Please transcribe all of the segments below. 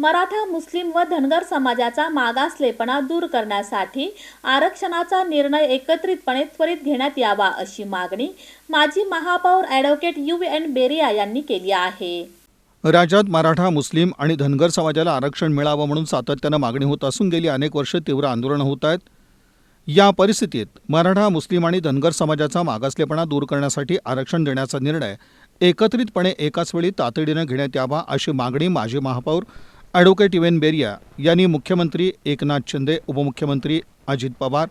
मराठा मुस्लिम व धनगर समाजाचा मागासलेपणा दूर करण्यासाठी आरक्षणाचा निर्णय एकत्रितपणे त्वरित घेण्यात यावा अशी मागणी माजी महापौर ॲडव्होकेट यू एन बेरिया यांनी केली आहे. राज्यात मराठा मुस्लिम आणि धनगर समाजाला आरक्षण मिळावं म्हणून सातत्यानं मागणी होत असून गेली अनेक वर्ष तीव्र आंदोलनं होत आहेत. या परिस्थितीत मराठा मुस्लिम आणि धनगर समाजाचा मागासलेपणा दूर करण्यासाठी आरक्षण देण्याचा निर्णय एकत्रितपणे एकाच वेळी तातडीनं घेण्यात यावा अशी मागणी माजी महापौर ॲडव्होकेट इवेन बेरिया यांनी मुख्यमंत्री एकनाथ शिंदे उपमुख्यमंत्री अजित पवार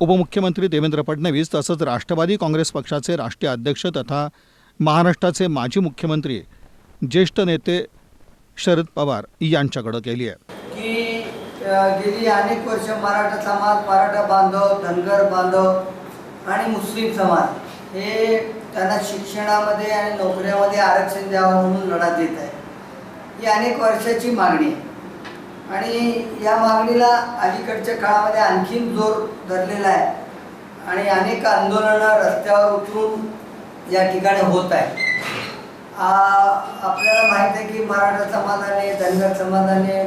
उपमुख्यमंत्री देवेंद्र फडणवीस तसंच राष्ट्रवादी काँग्रेस पक्षाचे राष्ट्रीय अध्यक्ष तथा महाराष्ट्राचे माजी मुख्यमंत्री ज्येष्ठ नेते शरद पवार यांच्याकडे केली आहे. की गेली अनेक वर्ष मराठा समाज मराठा बांधव धनगर बांधव आणि मुस्लिम समाज हे त्यांना शिक्षणामध्ये आणि नोकऱ्यामध्ये आरक्षण द्यावं म्हणून लढा देत आहे. ही अनेक वर्षाची मागणी आहे. आणि या मागणीला अलीकडच्या काळामध्ये आणखीन जोर धरलेला आहे. आणि अनेक आंदोलनं रस्त्यावर उतरून या ठिकाणी होत आहे आपल्याला माहीत आहे की मराठा समाजाने धनगर समाजाने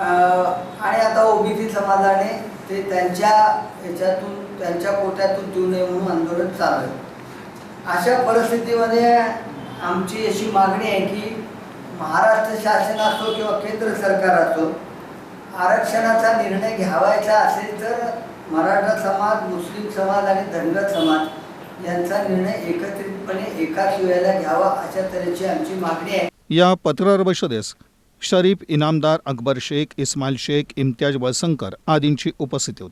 आणि आता ओबीसी समाजाने ते त्यांच्या ह्याच्यातून त्यांच्या कोट्यातून देऊ नये म्हणून आंदोलन चालू आहे. अशा परिस्थितीमध्ये आमची अशी मागणी आहे की महाराष्ट्र शासन असो किंवा केंद्र सरकार असो आरक्षणाचा निर्णय घ्यावायचा असेल तर मराठा समाज मुस्लिम समाज आणि धनगर समाज यांचा निर्णय एकत्रितपणे एकाच वेळेला घ्यावा अशा तऱ्हेची आमची मागणी आहे. या पत्रकार परिषदेस शरीफ इनामदार अकबर शेख इस्माईल शेख इम्तियाज वळसंकर आदींची उपस्थिती होती.